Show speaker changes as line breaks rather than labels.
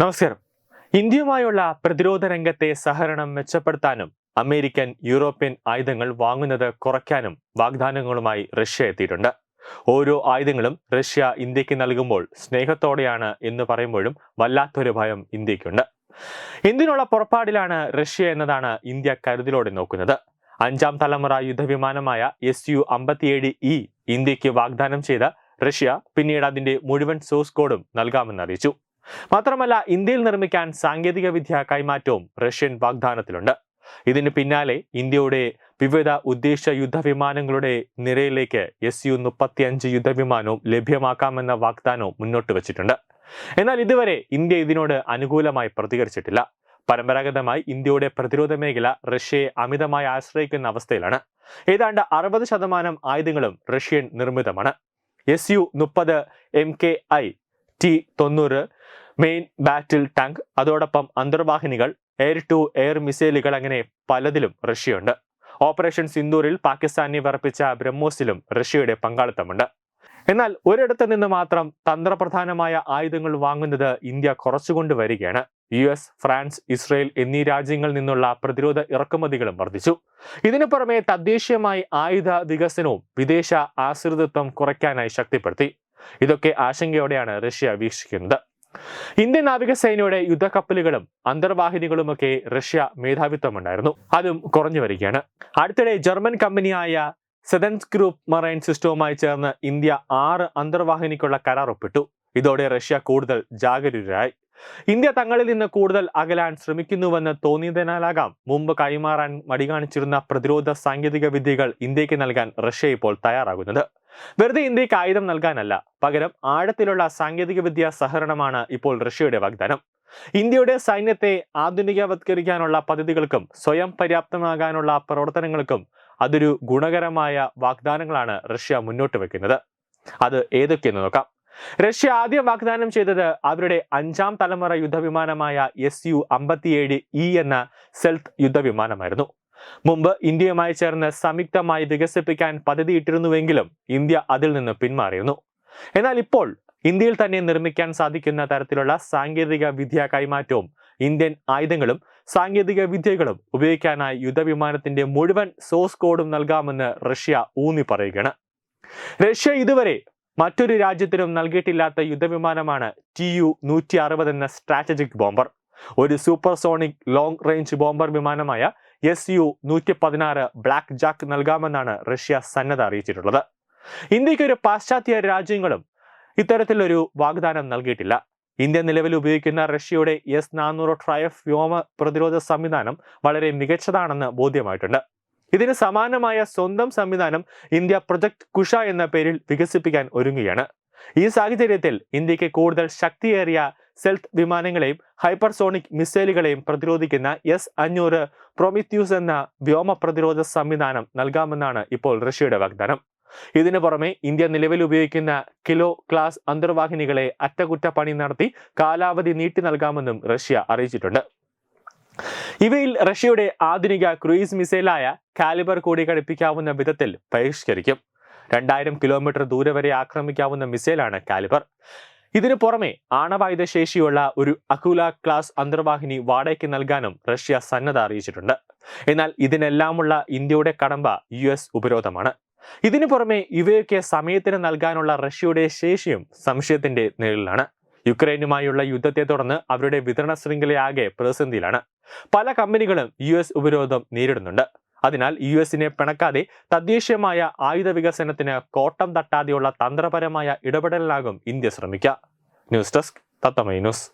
നമസ്കാരം. ഇന്ത്യയുമായുള്ള പ്രതിരോധ രംഗത്തെ സഹകരണം മെച്ചപ്പെടുത്താനും അമേരിക്കൻ യൂറോപ്യൻ ആയുധങ്ങൾ വാങ്ങുന്നത് കുറയ്ക്കാനും വാഗ്ദാനങ്ങളുമായി റഷ്യ എത്തിയിട്ടുണ്ട്. ഓരോ ആയുധങ്ങളും റഷ്യ ഇന്ത്യയ്ക്ക് നൽകുമ്പോൾ സ്നേഹത്തോടെയാണ് എന്ന് പറയുമ്പോഴും വല്ലാത്തൊരു ഭയം ഇന്ത്യക്കുണ്ട്. എന്തിനുള്ള പുറപ്പാടിലാണ് റഷ്യ എന്നതാണ് ഇന്ത്യ കരുതലോടെ നോക്കുന്നത്. അഞ്ചാം തലമുറ യുദ്ധവിമാനമായ എസ് യു അമ്പത്തിയേഴ് ഇ ഇന്ത്യയ്ക്ക് വാഗ്ദാനം ചെയ്ത റഷ്യ പിന്നീട് അതിന്റെ മുഴുവൻ സോഴ്സ് കോഡും നൽകാമെന്ന് അറിയിച്ചു. മാത്രമല്ല ഇന്ത്യയിൽ നിർമ്മിക്കാൻ സാങ്കേതിക വിദ്യ കൈമാറ്റവും റഷ്യൻ വാഗ്ദാനത്തിലുണ്ട്. ഇതിന് പിന്നാലെ ഇന്ത്യയുടെ വിവിധ ഉദ്ദേശ യുദ്ധവിമാനങ്ങളുടെ നിരയിലേക്ക് എസ് യു മുപ്പത്തിയഞ്ച് യുദ്ധവിമാനവും ലഭ്യമാക്കാമെന്ന വാഗ്ദാനവും മുന്നോട്ട് വച്ചിട്ടുണ്ട്. എന്നാൽ ഇതുവരെ ഇന്ത്യ ഇതിനോട് അനുകൂലമായി പ്രതികരിച്ചിട്ടില്ല. പരമ്പരാഗതമായി ഇന്ത്യയുടെ പ്രതിരോധ മേഖല റഷ്യയെ അമിതമായി ആശ്രയിക്കുന്ന അവസ്ഥയിലാണ്. ഏതാണ്ട് അറുപത് ശതമാനം ആയുധങ്ങളും റഷ്യൻ നിർമ്മിതമാണ്. എസ് യു മുപ്പത് എം കെ ഐ ടി തൊണ്ണൂറ് മെയിൻ ബാറ്റിൽ ടാങ്ക് അതോടൊപ്പം അന്തർവാഹിനികൾ എയർ ടു എയർ മിസൈലുകൾ അങ്ങനെ പലതിലും റഷ്യയുണ്ട്. ഓപ്പറേഷൻ സിന്ദൂറിൽ പാകിസ്ഥാനെ വിറപ്പിച്ച ബ്രഹ്മോസിലും റഷ്യയുടെ പങ്കാളിത്തമുണ്ട്. എന്നാൽ ഒരിടത്ത് നിന്ന് മാത്രം തന്ത്രപ്രധാനമായ ആയുധങ്ങൾ വാങ്ങുന്നത് ഇന്ത്യ കുറച്ചുകൊണ്ട് വരികയാണ്. യു എസ് ഫ്രാൻസ് ഇസ്രയേൽ എന്നീ രാജ്യങ്ങളിൽ നിന്നുള്ള പ്രതിരോധ ഇറക്കുമതികളും വർദ്ധിച്ചു. ഇതിനു പുറമെ തദ്ദേശീയമായി ആയുധ വികസനവും വിദേശ ആശ്രിതത്വം കുറയ്ക്കാനായി ശക്തിപ്പെടുത്തി. ഇതൊക്കെ ആശങ്കയോടെയാണ് റഷ്യ വീക്ഷിക്കുന്നത്. ഇന്ത്യൻ നാവികസേനയുടെ യുദ്ധക്കപ്പലുകളും അന്തർവാഹിനികളുമൊക്കെ റഷ്യ മേധാവിത്വമുണ്ടായിരുന്നു. അതും കുറഞ്ഞു വരികയാണ്. അടുത്തിടെ ജർമ്മൻ കമ്പനിയായ സെതൻസ് ഗ്രൂപ്പ് മറൈൻ സിസ്റ്റവുമായി ചേർന്ന് ഇന്ത്യ ആറ് അന്തർവാഹിനിക്കുള്ള കരാർ ഒപ്പിട്ടു. ഇതോടെ റഷ്യ കൂടുതൽ ജാഗരൂകരായി ഇന്ത്യ തങ്ങളിൽ നിന്ന് കൂടുതൽ അകലാൻ ശ്രമിക്കുന്നുവെന്ന് തോന്നിയതിനാലാകാം മുമ്പ് കൈമാറാൻ മടികാണിച്ചിരുന്ന പ്രതിരോധ സാങ്കേതിക വിദ്യകൾ ഇന്ത്യയ്ക്ക് നൽകാൻ റഷ്യ ഇപ്പോൾ തയ്യാറാകുന്നത്. വെറുതെ ഇന്ത്യയ്ക്ക് ആയുധം നൽകാനല്ല പകരം ആഴത്തിലുള്ള സാങ്കേതിക വിദ്യ സഹകരണമാണ് ഇപ്പോൾ റഷ്യയുടെ വാഗ്ദാനം. ഇന്ത്യയുടെ സൈന്യത്തെ ആധുനികവത്കരിക്കാനുള്ള പദ്ധതികൾക്കും സ്വയം പര്യാപ്തമാകാനുള്ള പ്രവർത്തനങ്ങൾക്കും അതൊരു ഗുണകരമായ വാഗ്ദാനങ്ങളാണ് റഷ്യ മുന്നോട്ട് വെക്കുന്നത്. അത് ഏതൊക്കെയെന്ന് നോക്കാം. റഷ്യ ആദ്യം വാഗ്ദാനം ചെയ്തത് അവരുടെ അഞ്ചാം തലമുറ യുദ്ധവിമാനമായ എസ് യു അമ്പത്തിയേഴ് ഇ എന്ന സെൽത്ത് യുദ്ധവിമാനമായിരുന്നു. മുമ്പ് ഇന്ത്യയുമായി ചേർന്ന് സംയുക്തമായി വികസിപ്പിക്കാൻ പദ്ധതിയിട്ടിരുന്നുവെങ്കിലും ഇന്ത്യ അതിൽ നിന്ന് പിന്മാറിയിരുന്നു. എന്നാൽ ഇപ്പോൾ ഇന്ത്യയിൽ തന്നെ നിർമ്മിക്കാൻ സാധിക്കുന്ന തരത്തിലുള്ള സാങ്കേതിക വിദ്യ കൈമാറ്റവും ഇന്ത്യൻ ആയുധങ്ങളും സാങ്കേതിക വിദ്യകളും ഉപയോഗിക്കാനായി യുദ്ധവിമാനത്തിന്റെ മുഴുവൻ സോഴ്സ് കോഡും നൽകാമെന്ന് റഷ്യ ഊന്നി പറയുകയാണ് റഷ്യ ഇതുവരെ മറ്റൊരു രാജ്യത്തിനും നൽകിയിട്ടില്ലാത്ത യുദ്ധവിമാനമാണ് ടി യു നൂറ്റി അറുപത് എന്ന സ്ട്രാറ്റജിക് ബോംബർ. ഒരു സൂപ്പർസോണിക് ലോങ് റേഞ്ച് ബോംബർ വിമാനമായ എസ് യു നൂറ്റി പതിനാറ് ബ്ലാക്ക് ജാക്ക് നൽകാമെന്നാണ് റഷ്യ സന്നദ്ധ അറിയിച്ചിട്ടുള്ളത്. ഇന്ത്യയ്ക്ക് ഒരു പാശ്ചാത്യ രാജ്യങ്ങളും ഇത്തരത്തിലൊരു വാഗ്ദാനം നൽകിയിട്ടില്ല. ഇന്ത്യ നിലവിൽ ഉപയോഗിക്കുന്ന റഷ്യയുടെ എസ് നാനൂറ് ട്രയഫ് വ്യോമ പ്രതിരോധ സംവിധാനം വളരെ മികച്ചതാണെന്ന് ബോധ്യമായിട്ടുണ്ട്. ഇതിന് സമാനമായ സ്വന്തം സംവിധാനം ഇന്ത്യ പ്രൊജക്ട് കുഷ എന്ന പേരിൽ വികസിപ്പിക്കാൻ ഒരുങ്ങുകയാണ്. ഈ സാഹചര്യത്തിൽ ഇന്ത്യയ്ക്ക് കൂടുതൽ ശക്തിയേറിയ സെൽത്ത് വിമാനങ്ങളെയും ഹൈപ്പർസോണിക് മിസൈലുകളെയും പ്രതിരോധിക്കുന്ന എസ് അഞ്ഞൂറ് പ്രൊമിത്യൂസ് എന്ന വ്യോമ പ്രതിരോധ സംവിധാനം നൽകാമെന്നാണ് ഇപ്പോൾ റഷ്യയുടെ വാഗ്ദാനം. ഇതിനു പുറമെ ഇന്ത്യ നിലവിൽ ഉപയോഗിക്കുന്ന കിലോ ക്ലാസ് അന്തർവാഹിനികളെ അറ്റകുറ്റപ്പണി നടത്തി കാലാവധി നീട്ടി നൽകാമെന്നും റഷ്യ അറിയിച്ചിട്ടുണ്ട്. ഇവയിൽ റഷ്യയുടെ ആധുനിക ക്രൂയിസ് മിസൈലായ കാലിബർ കൂടി ഘടിപ്പിക്കാവുന്ന വിധത്തിൽ പരിഷ്കരിക്കും രണ്ടായിരം കിലോമീറ്റർ ദൂരെ വരെ ആക്രമിക്കാവുന്ന മിസൈലാണ് കാലിബർ. ഇതിനു പുറമെ ആണവായുധ ശേഷിയുള്ള ഒരു അകുല ക്ലാസ് അന്തർവാഹിനി വാടകയ്ക്ക് നൽകാനും റഷ്യ സന്നദ്ധ അറിയിച്ചിട്ടുണ്ട്. എന്നാൽ ഇതിനെല്ലാമുള്ള ഇന്ത്യയുടെ കടമ്പ യു എസ് ഉപരോധമാണ്. ഇതിനു പുറമെ ഇവയൊക്കെ സമയത്തിന് നൽകാനുള്ള റഷ്യയുടെ ശേഷിയും സംശയത്തിന്റെ നിഴലിലാണ്. യുക്രൈനുമായുള്ള യുദ്ധത്തെ തുടർന്ന് അവരുടെ വിതരണ ശൃംഖലയാകെ പ്രതിസന്ധിയിലാണ്. പല കമ്പനികളും യു എസ് ഉപരോധം നേരിടുന്നുണ്ട്. അതിനാൽ യു എസിനെ പിണക്കാതെ തദ്ദേശീയമായ ആയുധ വികസനത്തിന് കോട്ടം തട്ടാതെയുള്ള തന്ത്രപരമായ ഇടപെടലിനാകും ഇന്ത്യ ശ്രമിക്കുക. News desk Thathamai news.